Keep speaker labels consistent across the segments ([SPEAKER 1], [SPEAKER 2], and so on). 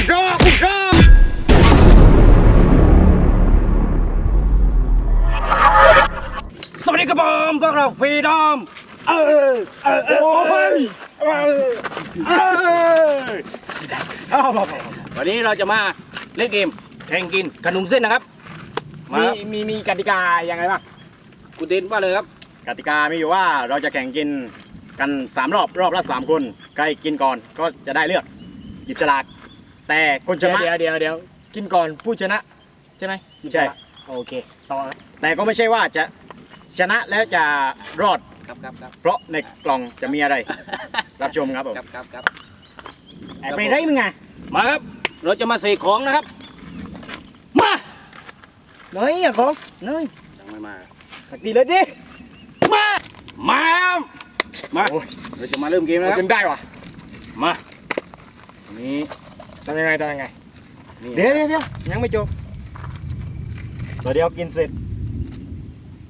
[SPEAKER 1] คุณรอคุณรอสวัสดีครับผมพวกเราฟรีดอม เออเออเออโอ้ยเออเออเอามาวันนี้เราจะมาเล่นเกมแข่งกินขนมเส้นนะครับ มา
[SPEAKER 2] มีมีมีกติกายังไงบ้าง
[SPEAKER 1] คุณเต้นว่าเลยครับ
[SPEAKER 3] กติกามีอยู่ว่าเราจะแข่งกินกัน 3 รอบรอบละ3คนใครกินก่อนก็จะได้เลือก หยิบฉลาก แต่คนช
[SPEAKER 2] เดี๋ยว
[SPEAKER 3] นะ
[SPEAKER 2] เดี๋ยวเดี๋ยวเดี๋ยวกินก่อนผู้ชนะ ใช่ไหม
[SPEAKER 3] ใช่
[SPEAKER 2] โอเคต่อครับ
[SPEAKER 3] แต่ก็ไม่ใช่ว่าจะชนะแล้วจะรอด
[SPEAKER 1] ครับครับครับ
[SPEAKER 3] เพราะในกล่องจะมีอะไร รับชมครับผม
[SPEAKER 1] ครับครับครับ
[SPEAKER 3] ไอ้ไปได้มึงไง
[SPEAKER 1] มาครับ เราจะมาเสกของนะครับ มา
[SPEAKER 2] เฮ้ยอะของเฮ้ย
[SPEAKER 1] ยังไม่มา
[SPEAKER 2] สักทีเลยดิ
[SPEAKER 1] มามาครับมาเราจะมาเริ่มเกมแล้วค
[SPEAKER 2] กิ
[SPEAKER 1] รับ
[SPEAKER 2] นได้วะ
[SPEAKER 1] มาอันนี้
[SPEAKER 2] ทำยังไงทำยังไง
[SPEAKER 1] นี่
[SPEAKER 3] เดี๋ยวเดี๋ยวเดี๋ยวยังไม่จบตัวเดียวกินเสร็จ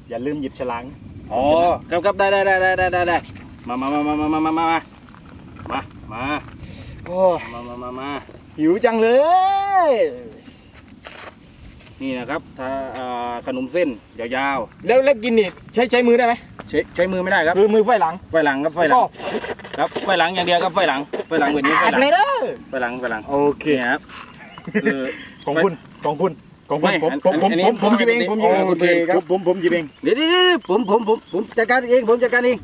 [SPEAKER 3] อย่าลืมหยิบฉลาก
[SPEAKER 1] อ๋อครับครับได้ได้ได้ได้ได้ได้มามามามามามามามามามา
[SPEAKER 2] โอ้
[SPEAKER 1] มามามามา
[SPEAKER 2] หิวจังเลย
[SPEAKER 1] นี่นะครับถ้าอ่าขนมเส้นยาว
[SPEAKER 2] แล้วแล้วกินนี่ใช้ใช้มือได้ไหม
[SPEAKER 1] ๆใช้ใช้มือไม่ได้ครับ
[SPEAKER 2] คือมือไฟหลัง
[SPEAKER 1] ไฟหลังครับไฟหลัง ครับไฟหลังอย่างเดียวครับไฟหลังไฟหลังแบบนี้ไฟ
[SPEAKER 2] แอบ
[SPEAKER 1] หลัง
[SPEAKER 2] เลยเด้อ
[SPEAKER 1] ไฟหลังไฟหลัง
[SPEAKER 2] โอเค
[SPEAKER 1] นี่ครับคือ
[SPEAKER 3] ของคุณของคุณของคุณ
[SPEAKER 1] ไม่
[SPEAKER 3] ผม
[SPEAKER 1] อัน
[SPEAKER 3] ผมผม
[SPEAKER 1] อันนี้
[SPEAKER 3] ผมผมหยิบเองผมหยิบเอง
[SPEAKER 1] โอเคครับ
[SPEAKER 3] ผมผมผมหยิบเอง
[SPEAKER 1] เดี๋ยวเดี๋ยวเดี๋ยวผมผมผมผมจัดการเองผมจัดการเอง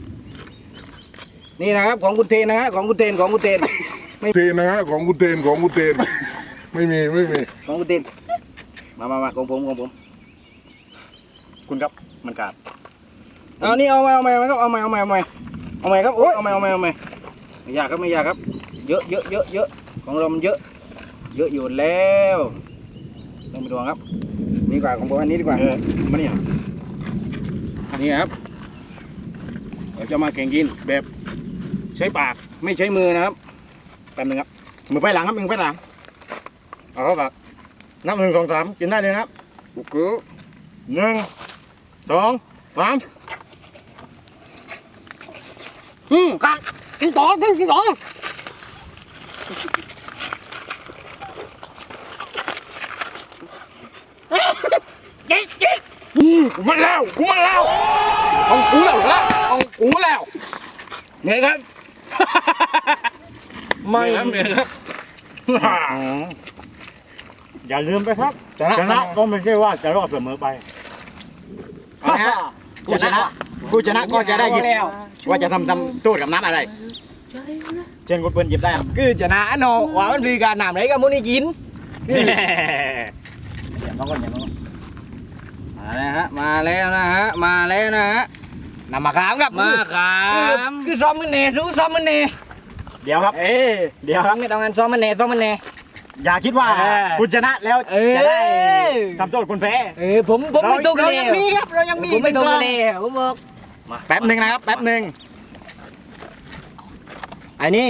[SPEAKER 1] นี่นะครับของคุณเทนนะฮะของคุณเทนของคุณเทน
[SPEAKER 4] เทนนะฮะของคุณเทนของคุณเทนไม่มีไม่มี
[SPEAKER 1] ของคุณเทนมามามาของผมของผม
[SPEAKER 3] คุณครับมันขาด
[SPEAKER 1] เอานี่เอามาเอามาเอามาครับเอามาเอามาเอามา เอามาครับโอ้ยเอามาเอามาเอามาไม่ยากครับไม่ยากครับ เยอะเยอะเยอะเยอะของเรามันเยอะ เยอะอยู่แล้วต้องไปดูครับนี่กว่าของผมอันนี้ดีกว่า
[SPEAKER 3] เออมันนี่เหรอ
[SPEAKER 1] นี่ครับเราจะมาแข่งกินแบบใช้ปากไม่ใช้มือนะครับ
[SPEAKER 3] แป๊บนึงครับมือไปหลังครับมือไปหลังเอาเข้าปากนับหนึ่งสองสามกินได้เลยนะครับ
[SPEAKER 1] กุ๊กกุ๊ก
[SPEAKER 3] หนึ่งสองสาม
[SPEAKER 1] อืมกัดกินต่อกินกินต่อ
[SPEAKER 2] กูมันแล้วกูมันแล้วเอากูแล้วละเอากูแล้ว
[SPEAKER 1] เหนื่อยครับ
[SPEAKER 2] ไม่
[SPEAKER 1] เหนื่อยครับเหนื่อยครับ
[SPEAKER 3] อย่าลืมไปครับ
[SPEAKER 2] ชนะ
[SPEAKER 3] ชนะก็ไม่ใช่ว่าจะรอดเสมอไปนะฮะผู้ชนะผู้ชนะก็จะได้หยิบ
[SPEAKER 2] แล้ว
[SPEAKER 3] ว่าจะทำทำโทษกับน้ำอะไร เช่นคุณเปิ้ลหยิบได้ครับ
[SPEAKER 2] คือชนะโนว่ามันคือการนำไรกับมุนี่กิน
[SPEAKER 3] นี่
[SPEAKER 1] อย่าน้องก่อนอย่าน้องก่อนมาแล้วฮะมาแล้วนะฮะมาแล้วนะฮะ
[SPEAKER 2] นำมาขามครับ
[SPEAKER 1] มาขาม
[SPEAKER 2] คือซ้อมมันเน่รู้ซ้อมมันเน่
[SPEAKER 3] เดี๋ยวครับ
[SPEAKER 2] เอ้ย
[SPEAKER 3] เดี๋ยวครับ
[SPEAKER 2] ไม่ต้องงานซ้อมมันเน่ซ้อมมันเน่
[SPEAKER 3] อย่าคิดว่า
[SPEAKER 2] เออ
[SPEAKER 3] คุณชนะแล้ว
[SPEAKER 2] เออ
[SPEAKER 3] จะได้ทำโทษคนแพ้
[SPEAKER 2] เออผมผมไม่ตก
[SPEAKER 3] เรา
[SPEAKER 2] เลย
[SPEAKER 3] ยังมีครับเรายังมี
[SPEAKER 2] ผมไม่ตก
[SPEAKER 3] หนึ่ง
[SPEAKER 2] เลยผมบอก
[SPEAKER 3] แป๊บหนึ่งนะครับ แป๊บหนึ่งไอ้นี่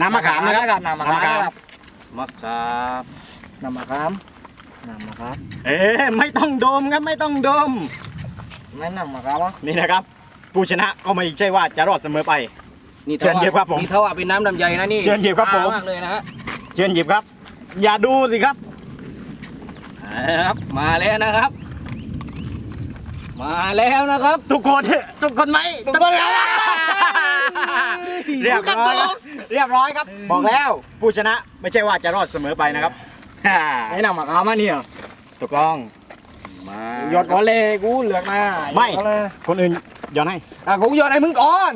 [SPEAKER 3] น้ำมะขามนะครับ
[SPEAKER 2] น้ำมะขามครับ
[SPEAKER 1] มะขาม
[SPEAKER 2] น้ำมะขามน้ำมะขาม
[SPEAKER 3] เอ๊ะไม่ต้องดมครับไม่ต้องดม
[SPEAKER 2] นั่นน้ำมะขามวะ
[SPEAKER 3] นี่นะครับ ผู้ชนะก็ไม่ใช่ว่าจะรอดเสมอไป
[SPEAKER 1] นี่
[SPEAKER 3] เชิญหยิบครับผม
[SPEAKER 1] นี่เท่าว่าเป็นน้ำลำไยนะนี่
[SPEAKER 3] เชิญหยิบครับผม
[SPEAKER 1] มากเลยนะฮะ
[SPEAKER 3] เชิญหยิบครับ อย่าดูสิครับ
[SPEAKER 1] มาแล้วครับ มาแล้วนะครับ มาแล้วนะครับ
[SPEAKER 3] ทุกคนทุกคนไหมทุกคนแล้วเรียบร้อยครับเรียบร้อยครับ บอกแล้วผู้ชนะไม่ใช่ว่าจะรอดเสมอไปนะครับ
[SPEAKER 2] ไอ้น้ำมะขามมาเนี่ย
[SPEAKER 3] ถูกต้อง
[SPEAKER 1] มา
[SPEAKER 2] หยอดก่อนเลยกูเหลือกมา
[SPEAKER 3] ไม่
[SPEAKER 2] หยอดก่อนเลย
[SPEAKER 3] คนอื่นย้อนให้
[SPEAKER 2] อะกูหยอดไอ้มึงก่อน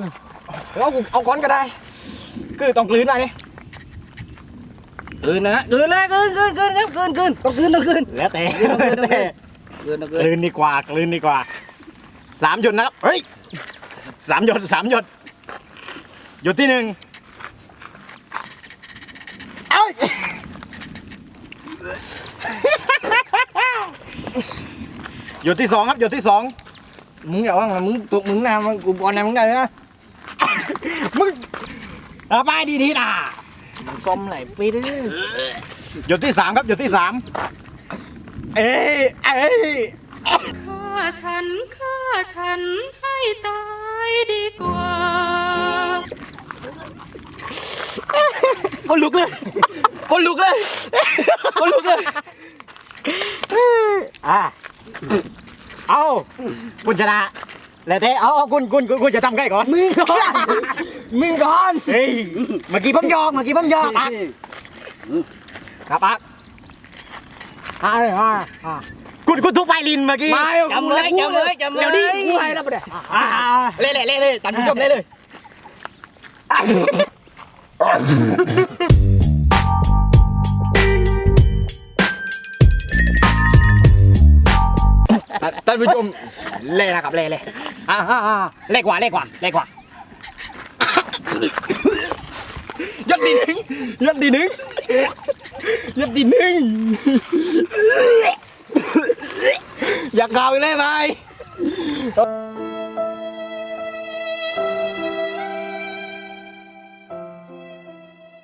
[SPEAKER 2] แล้วกูเอาก้อนก็ได้ คือต้องกลืนไปนี่
[SPEAKER 1] คืนนะฮะคืนเลยคืนคืนคืนครับคืนคืนต้องคืนต้องคืน
[SPEAKER 3] แล้วแต่
[SPEAKER 1] เดี๋ยวเดี๋ยว เดี๋ยว
[SPEAKER 3] แต่
[SPEAKER 1] คืนต้องคื
[SPEAKER 3] ก
[SPEAKER 1] น
[SPEAKER 3] ลืนดีกว่ากลืนดีกว่าสามหยดนะครับเฮ้ยสามหยดสามหยดหยดที่หนึ่งเอ้ยหยดที่สองครับหยดที่สอง
[SPEAKER 2] มึงอย่าว่างนะมึงตุกมึงนะมึงกูบอลนะมึงได้นะ
[SPEAKER 3] มึงเอาไปดีๆนะ
[SPEAKER 2] มึงซ้อมไหลปีดื้อ
[SPEAKER 3] หยดที่สามครับหยดที่สาม เอ้ยเอ้ย
[SPEAKER 5] ฆ่าฉันฆ่าฉันให้ตายดีกว่า
[SPEAKER 2] เอาลุกเลยคนลุกเลยคนลุกเลย
[SPEAKER 3] อ่าเอาคุณชนะแล้วเต้เอาเอาคุณคุณคุณคุณจะทำใกล้ก่อน
[SPEAKER 2] มึงก่อนมึงก่อน
[SPEAKER 3] เฮ้ย
[SPEAKER 2] เมื่อกี้ผมหยอกเมื่อกี้ผมหยอกอะครับอะ อะเลยอะอะ
[SPEAKER 3] คุณคุณทุบไพลินเมื่อกี้
[SPEAKER 2] มาจำเลยจำเลยจำเลยเดี๋ยวนี้กูให้แล้วปะเนี่ย
[SPEAKER 3] อ่า
[SPEAKER 2] เล่เล่เล่เล่ตันผู้ชมเล่เลยท่านผู้ชมเล่นะครับเล่เล่อ่าอ่าอ่าเล่กว่าเล่กว่าเล่กว่ายัดดีหนึ่งยัดดีหนึ่ง ยัดดีหนึ่งอยากเกาอีกเลยไหม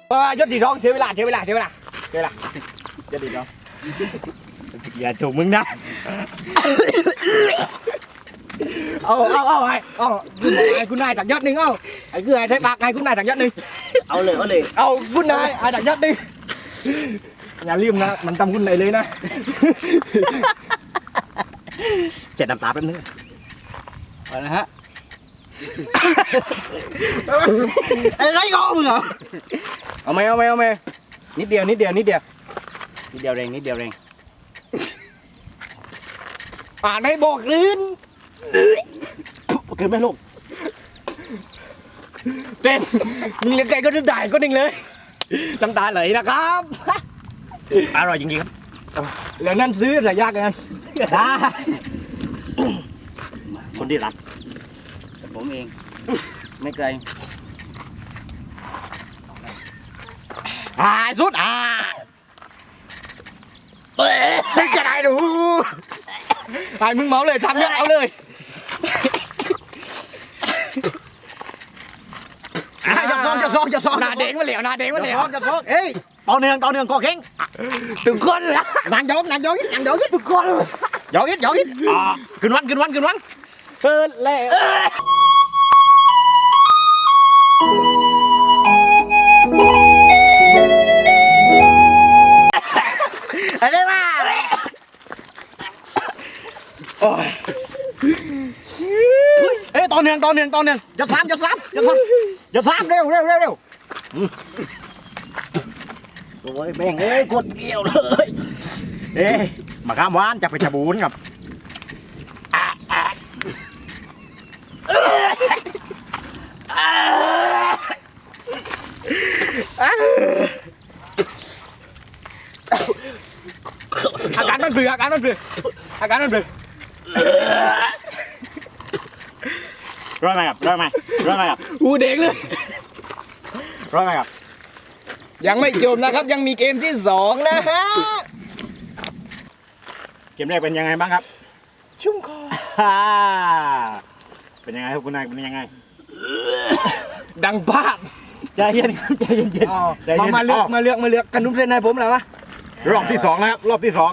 [SPEAKER 2] เออยศสีร้องเสียเวลาเสียเวลาเสียเวลาเสียเวลายศสีร้อง
[SPEAKER 3] อย่าถูกมึงนะ
[SPEAKER 2] เอาเอาเอาไอ้เอาคุณนายคุณนายจากยอดหนึ่งเอาไอ้คือไอ้ใช้ปากไอ้คุณนายจากยอดหนึ่ง
[SPEAKER 1] เอาเลยเอาเลย
[SPEAKER 2] เอาคุณนายไอ้จากยอดหนึ่ง อย่าลืมนะ มันตำคุณนายเลยนะ
[SPEAKER 3] เจ็ดน้ำตาแป๊บนึง
[SPEAKER 2] เอาละฮะ ไอ้ไรก็มึงเหรอ
[SPEAKER 1] เอาไหมเอาไหมเอาไหมนิดเดียวนิดเดียวนิดเดียวนิดเดียวแรงนิดเดียวแรง
[SPEAKER 2] อ่านไม่บอกลื่น
[SPEAKER 3] เกินไหมลูก
[SPEAKER 2] เป็นมึงเลี้ยงไก่ก็ได้ก็หนึ่งเลย น้ำตาไหลนะครับ
[SPEAKER 3] อร่อยจริงๆครับ
[SPEAKER 2] แล้วนั่นซื้ออะไรยากกันได้
[SPEAKER 3] คนที่รัก
[SPEAKER 1] ผมเอง ไม่ไกล
[SPEAKER 2] อ่าสุดอ่าเอ้ยจะได้ดูไอ้มึงเมาเลยทำเนี่ยเอาเลย อะจะซ้อมจะซ้อมจะซ้อมหน้าเด้งมาเหลวหน้าเด้งมาเหลว
[SPEAKER 3] จะท้องเอ้ยต่อเนื่องต่อเนื่องก็เข่ง
[SPEAKER 2] ทุกคนละนางยกนางยกนางยกทุกคน
[SPEAKER 3] ยอกอิดยอกอิดอ่าขึ้นวันขึ้นวันขึ้นวัน
[SPEAKER 2] เปิดแล้ว
[SPEAKER 3] อะไรวะโอ้ยเอ้ยต่อเนื่องต่อเนื่องต่อเนื่องจะสามจะสามจะสามจะสามเร็วเร็วเร็วเร็ว
[SPEAKER 1] โอ้ยแม่งเอ้ยกดเกี่ยวเลย
[SPEAKER 3] เอ้ยมาข้ามวานจะไปฉบูนครับ
[SPEAKER 2] อาการมันเบื่ออาการมันเบื่ออาการมันเบื่อ
[SPEAKER 3] ร้อยไหมครับร้อยไหมร้อยไหมครับ
[SPEAKER 2] อูเด็กเลย
[SPEAKER 3] ร้อยไหมครับ
[SPEAKER 2] ยังไม่จบนะครับ ยังมีเกมที่สองนะฮะ
[SPEAKER 3] เกมแรกเป็นยังไงบ้างครับ
[SPEAKER 2] ชุ่มคอ
[SPEAKER 3] ฮ่าเป็นยังไงครับคุณนายเป็นยังไง
[SPEAKER 2] ดังภาพ
[SPEAKER 3] ใจเย็นครับใจเย็นเย็นใจ
[SPEAKER 2] มา
[SPEAKER 3] เย็น
[SPEAKER 2] มาเลือกมาเลือกมาเลือกกันนุ่มเส้นให้ผมแล้ววะ
[SPEAKER 3] รอบที่สองนะครับ รอบที่สอง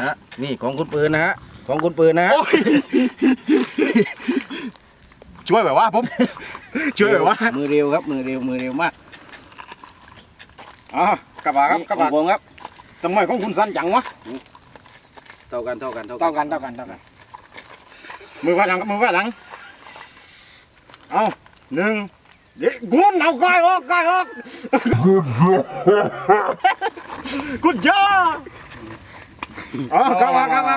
[SPEAKER 1] นะฮะนี่ของคุณปืนนะฮะ ของคุณปืนนะฮะ
[SPEAKER 3] ช่วยแบบว่าผมช่วยแบบว่า
[SPEAKER 1] มือเร็วครับ มือเร็ว มือเร็วมาก
[SPEAKER 3] อ๋อกระบะครับกระบะ
[SPEAKER 1] ของผมครับ
[SPEAKER 3] ทำไมของคุณสั้นจังวะ
[SPEAKER 1] เท่ากันเท่ากันเท่ากั
[SPEAKER 2] เท่านกันเท่ากันเท่ากัน
[SPEAKER 3] มือว่าหลังมือว่าหลังเอาหนึ่งเดี๋ยวกุนเอากายออกกายออกกุญยาอ๋อกลับมากลับมา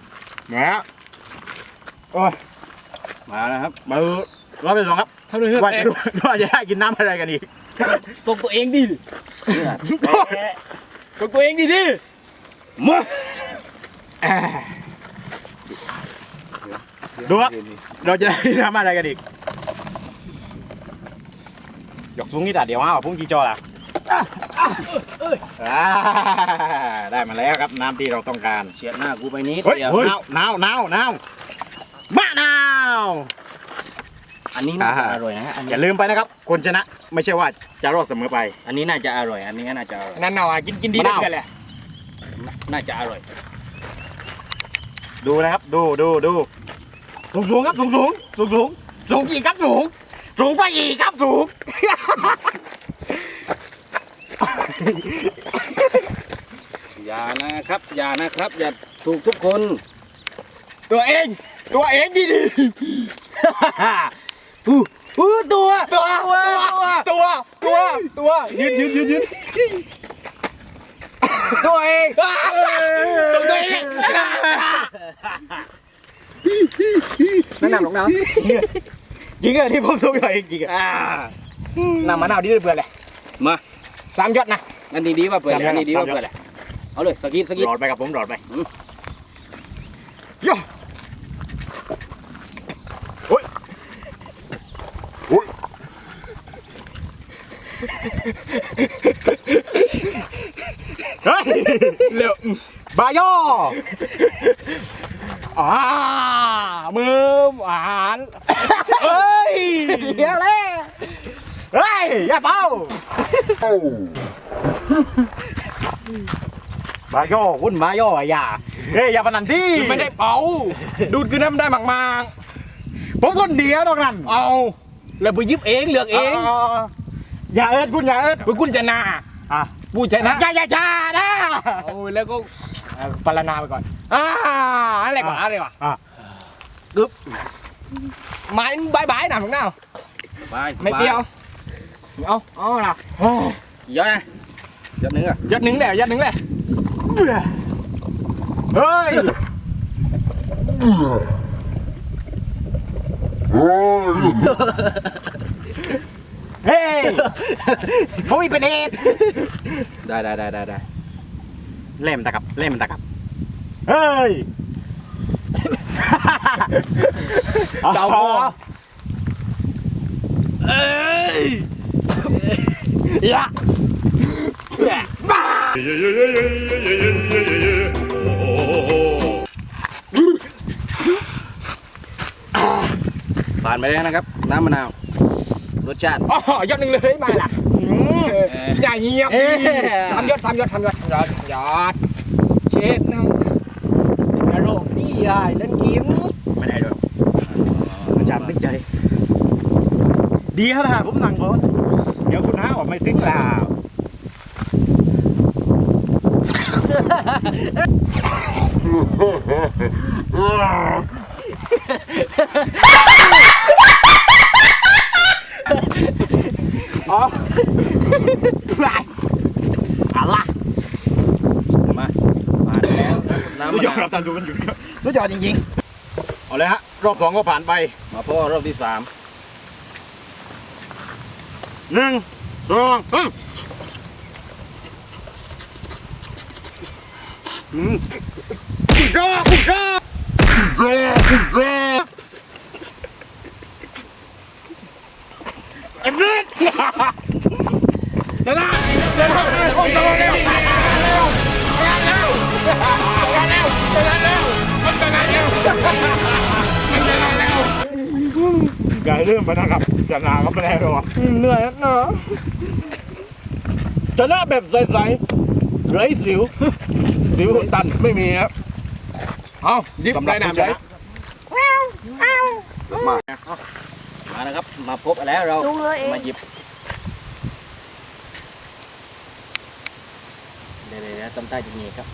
[SPEAKER 3] มือโอ้ย
[SPEAKER 1] มาแล้วครับ
[SPEAKER 3] มือรอบที่สองครับ
[SPEAKER 2] ทำเลยเถอะ
[SPEAKER 3] ว่าจะดูว่าจะได้กินน้ำอะไรกันอีก
[SPEAKER 2] ตกตัวเองดิ
[SPEAKER 1] แอะ
[SPEAKER 2] ตกตัวเองดิดิ
[SPEAKER 3] มาดูครับเราจะได้กินน้ำอะไรกันอีกหยกสูงนี่แต่เดี๋ยวอ้าวพุ่งจีจอล่ะ อ่าได้มาแล้วครับน้ำที่เราต้องการ
[SPEAKER 1] เฉียดหน้ากูไปนิด
[SPEAKER 3] เฮ้ย
[SPEAKER 1] เดียว
[SPEAKER 3] หนาวหนาวหนาวหนาวมะนาว
[SPEAKER 1] อันนี้น่าจะ
[SPEAKER 3] อ่า
[SPEAKER 1] อร่อยนะฮะอัน
[SPEAKER 3] อ
[SPEAKER 1] นี้
[SPEAKER 3] ย่าลืมไปนะครับ คนชนะไม่ใช่ว่าจะรอดเสมอไป
[SPEAKER 1] อันนี้น่าจะอร่อย อันนี้น่าจะอร่อย
[SPEAKER 2] นั่นเอาอะกินกินดี
[SPEAKER 3] มะ
[SPEAKER 2] ได้
[SPEAKER 3] นาว
[SPEAKER 2] กันเลย
[SPEAKER 1] น่าจะอร่อย
[SPEAKER 3] ดูนะครับดูดูดูสูงสูงครับสูงสูงสูงสูงสูงอีกครับสูงสูงไปอีกครับสูง
[SPEAKER 1] อย่านะครับ อย่านะครับ อย่าถูกทุกคน
[SPEAKER 2] ตัวเอง ตัวเองดีดี
[SPEAKER 3] อู้ตัว ตัว
[SPEAKER 2] ตัว ตัว ตัว
[SPEAKER 3] ยืนยืนยืนยืน
[SPEAKER 2] ตัวเอง
[SPEAKER 3] ตัวตัวเอง
[SPEAKER 2] นั่นนำลงน้
[SPEAKER 3] ยิงอะที่ผมตัวใหญ่จริงอะำ
[SPEAKER 2] น้ำมะนาวดีได้เบื่อเลย
[SPEAKER 1] มา
[SPEAKER 2] สามยอดนะ
[SPEAKER 1] อันนี้ดีว่าเปิด
[SPEAKER 3] สาม
[SPEAKER 1] อันนี้ดีว่า
[SPEAKER 3] สาม
[SPEAKER 1] เปิดแหละเอาเลยสกิดสกิด
[SPEAKER 3] หลอดไปกับผมหลอดไป
[SPEAKER 1] อืม
[SPEAKER 3] โย่โอ้ย
[SPEAKER 4] โอ้ย
[SPEAKER 3] เฮ้ยเร็วบายออ่ามืออาหารเฮ้ยเดี๋ยวเลย เฮ้ยอย่าเป่า
[SPEAKER 4] โอ้
[SPEAKER 3] บายอวุ่นบายออย่าเฮ้ยอย่าปนันที่
[SPEAKER 2] ไม่ได้เป่า ดูดคือน้ำได้มากๆ
[SPEAKER 3] ผมคนเดียวตรงนั้น
[SPEAKER 2] เอาแล้วไปยิบเองเลือกเอง
[SPEAKER 3] อย่าเอิดคุณอย่าเอิด
[SPEAKER 2] ไปกุญจะนา
[SPEAKER 3] อะ
[SPEAKER 2] กูจะนะ
[SPEAKER 3] อย่าอย่าอย่านะ
[SPEAKER 2] โอ้ยแล้วก็เอ่อปรนาไปก่อนอ่าอะไรกว่าอะไรกว่า
[SPEAKER 3] อะ
[SPEAKER 2] กึบไม้บายบายหน่ะพวกน้า
[SPEAKER 1] สบายสบา
[SPEAKER 2] ไม่เปรี้ยว เอาเอาล่ะ
[SPEAKER 1] เยอะนะเยอะนึงอะ
[SPEAKER 2] ยัดหนึ่งแล้วยัดหนึ่งแล้ว
[SPEAKER 3] เฮ้ย
[SPEAKER 4] โอ้ย
[SPEAKER 3] เฮ้ยผมมีเป็นเอด
[SPEAKER 1] ได้ได้ได้ได้ได้
[SPEAKER 3] เล่มตะกับเล่มตะกับเฮ้ย
[SPEAKER 2] เจ้าพอ
[SPEAKER 3] เอ้ย อย่า
[SPEAKER 1] ผ่านไปแล้วนะครับ น้ำมะนาว รสชาติ
[SPEAKER 2] อ๋อยอดหนึ่งเลยมาล่ะอย่าเงียบทำยอดทำยอดทำยอดทำยอดยอดเช็ดนะอารมณ์ดีอะเล่นเกม
[SPEAKER 3] ไม่ได้ด้วยอาจารย์ตั้งใจ ดีครับนผมนั่งก่อน เดี๋ยวคุณน้าออกไม่ถึงแล้ว
[SPEAKER 2] อ๋อ
[SPEAKER 3] อะไร
[SPEAKER 1] มาผ่านแล้วน้ำ
[SPEAKER 3] สุด
[SPEAKER 1] มะ
[SPEAKER 3] ยอด
[SPEAKER 1] นา
[SPEAKER 3] ควรับท่านดูมันอยู่สุดยอดจริงๆ เอาเลยฮะ รอบสองก็ผ่านไป
[SPEAKER 1] มาพ่อรอบที่สาม
[SPEAKER 3] หนึ่งสองสามอืมคุณก้าคุณก้า
[SPEAKER 4] จ้าคุณจ้า
[SPEAKER 3] เอ็มเล็ด
[SPEAKER 2] ชนะชนะโอ้ยชนะแล้วชนะแล้วชนะแล้วชนะแล้วชนะแล้วมันชนะแล้วมันชนะแล้ว
[SPEAKER 3] ไก่เริ่มมานะครับ จะนาก็ไม่ได้หรอ
[SPEAKER 2] เหนื่อยนักเนาะ
[SPEAKER 1] ชนะแบบใสๆไร้สิว สิวอุดตันไม่มีครับ
[SPEAKER 2] เอายิบได้น้ำใจ
[SPEAKER 1] มามานะครับ มาพบแล้วเรา มาหยิบเดี๋ยวเดี๋ยวเดี๋ยวตำใต้จะมีครับ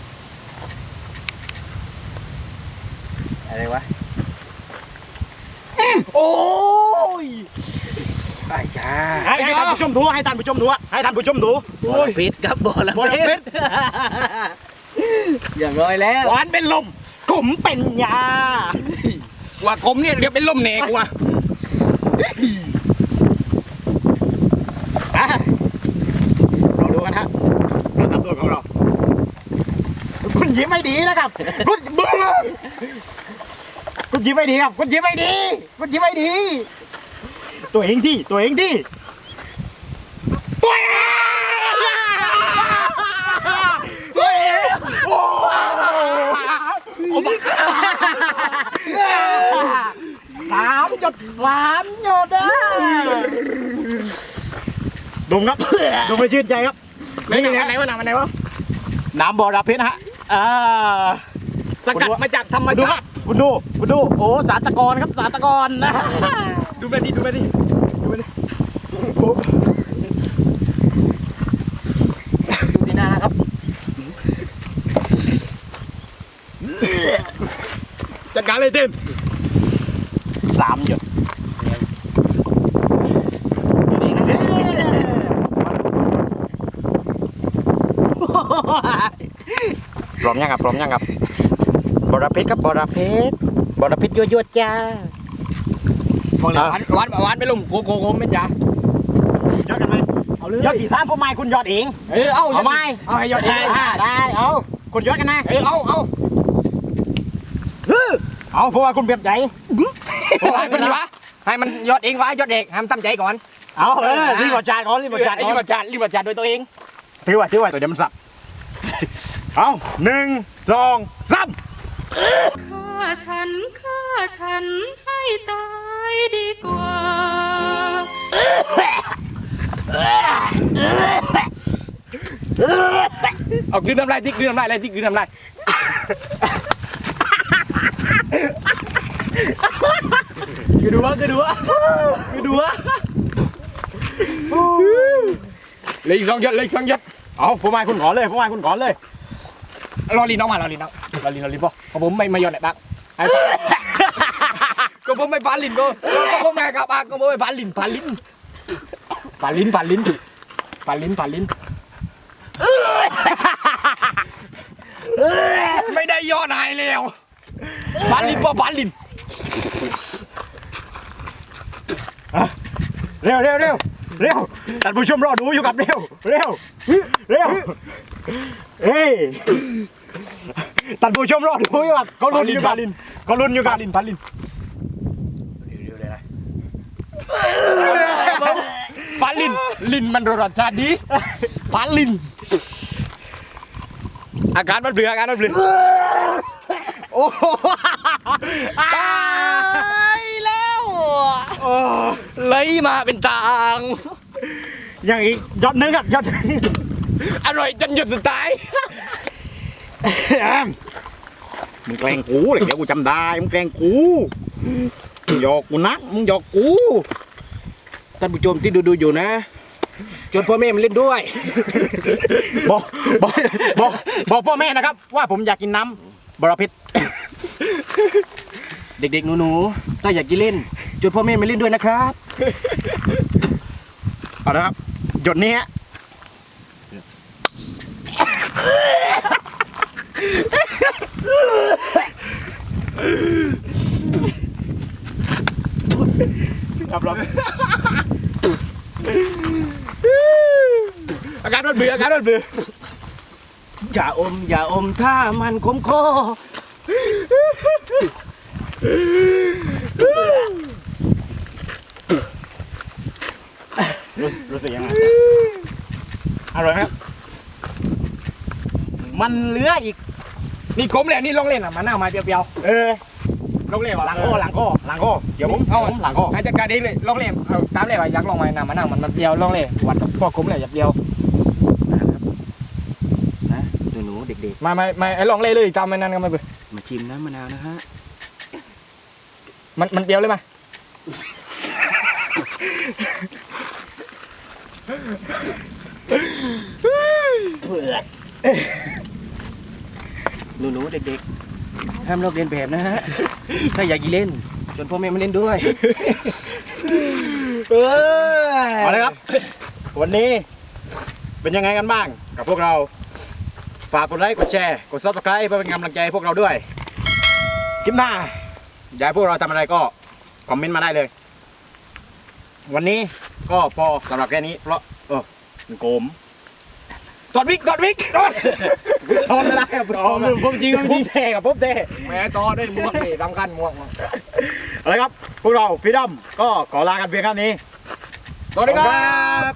[SPEAKER 1] อะไรวะ
[SPEAKER 3] โอ้ย
[SPEAKER 1] ไอ้ยา
[SPEAKER 3] ให้ให้ท่านผู้ชมดูให้ท่านผู้ชมดูให้ท่านผู้ชมดู
[SPEAKER 1] บอลพิษครับบอล
[SPEAKER 3] บอลพิษ
[SPEAKER 1] อย่างน้อยแล้ว
[SPEAKER 3] หวานเป็นลมขมเป็นยา
[SPEAKER 2] ว่าผมเนี่ยเดี๋ยวเป็นลมเนกว่ะ
[SPEAKER 3] อะเราดูกันฮะการทำตัวของเราคุณยิ้มไม่ดีนะครับคุณเบื่อคุณยิ้มไม่ดีครับคุณยิ้มไม่ดีคุณยิ้มไม่ดี ตัวเองที่ตัวเองที่ตัวเองตัวเองโอ้
[SPEAKER 2] โห
[SPEAKER 3] สามหยดสามหยดอะดมครับดมไปชื่นใจครับ
[SPEAKER 2] นี่นะไหนวะไหนวะ
[SPEAKER 3] น้ำบ่อระเพ็ดฮะเออ
[SPEAKER 2] สกัดมาจากธรรมชาติ
[SPEAKER 3] คุณดูคุณดูโอ้สารตะกอนครับสารตะกอนนะ
[SPEAKER 2] ไปดิดูไปดิดูไปดิ
[SPEAKER 3] ดูที่หน้าครับ
[SPEAKER 2] จัดการเลยเต้น
[SPEAKER 3] สามหยดพร้อมยังครับพร้อมยังครับบอระเพ็ดครับบอระเพ็ดบอระเพ็ดยั่วๆจ้า
[SPEAKER 2] บอกเลยหวานหวานหวานไปลุมโคโคโคเม็ดยาย
[SPEAKER 3] อดกันไหมเอาเลยยอดกี่สามพวกไม้คุณยอดเอง
[SPEAKER 2] เออเอา
[SPEAKER 3] เอาไหม
[SPEAKER 2] เอาให้ยอดเอง
[SPEAKER 3] ได้ได้เอาคุณยอดกันนะ
[SPEAKER 2] เออเอาเอา
[SPEAKER 3] เอาเพราะว่าคุณเปรียบใจ
[SPEAKER 2] ให้มันวะให้มันยอดเองวะยอดเด็กให้มันตั้งใจก่อน
[SPEAKER 3] เอาเออรีบประจานก่อนรีบประจาน
[SPEAKER 2] รี
[SPEAKER 3] ก่
[SPEAKER 2] บ
[SPEAKER 3] อน
[SPEAKER 2] ประจานรีบประจานโดยตัวเอง
[SPEAKER 3] ถือไว้ถือไว้ตัวเดี๋ยวมันสับเอาหนึ่งสองสาม
[SPEAKER 5] ฆ่าฉันฆ่าฉันให้ตาย ดีกว่า
[SPEAKER 2] เอากลืนน้ำลายที่กลืนน้ำลายอะไรที่กลืนน้ำลาย
[SPEAKER 3] คือดูวะคือดูวะคือดูวะ
[SPEAKER 2] เหลยอีกสองหยดเหลยอีกสองหยด
[SPEAKER 3] เอาพวกไม้คุณขอเลยพวกไม้คุณขอเลย
[SPEAKER 2] รอลินน้องมารอลินน้องรอลินรอลินป่ะเพราะผมไม่ไม่ยอดไหนบ้างไอ้ ผมไม่ปาลินก็ก็ผมไม่กับปากก็ผมไม่ปาลินปาลินปาลินปาลินปาลินปาลินไม่ได้ยอดนายแล้วปาลินป่ะปาลิน
[SPEAKER 3] เร็วเร็วเร็วเร็วท่านผู้ชมรอดูอยู่กับเร็วเร็วเร็วเฮ้ยท่านผู้ชมรอดูอยู่กับเขาลุ้นอยู่กับเขาลุ้นอยู่กับ
[SPEAKER 2] ปาลินปาลิน ปาลินลินมันรสชาติดีปาลิน อาการมันเบลืออาการมันเบลือ
[SPEAKER 3] โอ้โหตายแล้ว
[SPEAKER 2] เลยมาเป็นตาง
[SPEAKER 3] อย่างอีกยอดหนึ่งครับยอดหนึ่ง
[SPEAKER 2] อร่อยจนหยุดสุดท้าย
[SPEAKER 3] มึงแกล้งกูเลยเดี๋ยวกูจำได้มึงแกล้งกูมึง หยอกกูนักมึงหยอกกู
[SPEAKER 1] ท่านผู้ชมที่ดูดูๆอยู่นะ จนพ่อแม่มันเล่นด้วย
[SPEAKER 3] บอกบอกบอกบอกพ่อแม่นะครับ ว่าผมอยากกินน้ำบรพิษ
[SPEAKER 1] เด็กๆหนูๆถ้าอยากกินเล่นจนพ่อแม่มาเล่นด้วยนะครับ
[SPEAKER 3] เอาละครับหยดนี้ฮะ รับรับ
[SPEAKER 2] อาการมันเบลืออาการมันเบลือ
[SPEAKER 1] อย่าอมอย่าอมถ้ามันคมคอ
[SPEAKER 3] รู้รู้สึกยังไงอร่อยไหมครับมันเหลืออีก
[SPEAKER 2] นี่กลมเลยนี่ลองเล่นอะมาหน้ามาเปรียว
[SPEAKER 3] เออ
[SPEAKER 2] ๆ ลองเล่นว่ะ
[SPEAKER 3] หลังข้อหลังข้อหลังข้อเดี๋ยวผม
[SPEAKER 2] เอา
[SPEAKER 3] ผมหลังข้อ
[SPEAKER 2] ให้จัดการเองเลยลองเล่นเอาตามเลยว่าอยากลองไหมหน้ามาหน้ามันมันเปรียวลองเล่นวัดพอกลมเลยอย่าเปรียว
[SPEAKER 1] นะหนูๆเด็ก
[SPEAKER 2] มาไม่ไม่ไอ้ลองเล่นเลยตามมันนั่นก็ไม่เบื่อ
[SPEAKER 1] ๆมาชิมน้ำมะนาวนะฮะ
[SPEAKER 2] มันมันเปรียวเลยมั้ย
[SPEAKER 1] หนูๆเด็กๆ ห้ามลอกเลียนแบบนะฮะ ถ้าอยากกินเล่นจนพ่อแม่มาเล่นด้วย
[SPEAKER 3] เอาเลยครับ วันนี้เป็นยังไงกันบ้าง กับพวกเรา ฝากกดไลค์ กดแชร์ กดซับสไคร b ์เพื่อเป็นกำลังใจให้พวกเราด้วย คลิปหน้า อยากให้พวกเราทำอะไรก็ คอมเมนต์มาได้เลย วันนี้ก็พอสำหรับแค่นี้ เพราะเออมันโกม
[SPEAKER 2] ตอดวิกตอดวิกตอด
[SPEAKER 3] ทนไม่ได้ครับผมผมจริงผมจริงเท่กับผมเท่
[SPEAKER 2] แหม่ตอได้หมวกนี่สำคัญหมวก
[SPEAKER 3] เอาละครับ พวกเราฟิดัมก็ขอลากันเพียงแค่นี้
[SPEAKER 2] สวัสดีครับ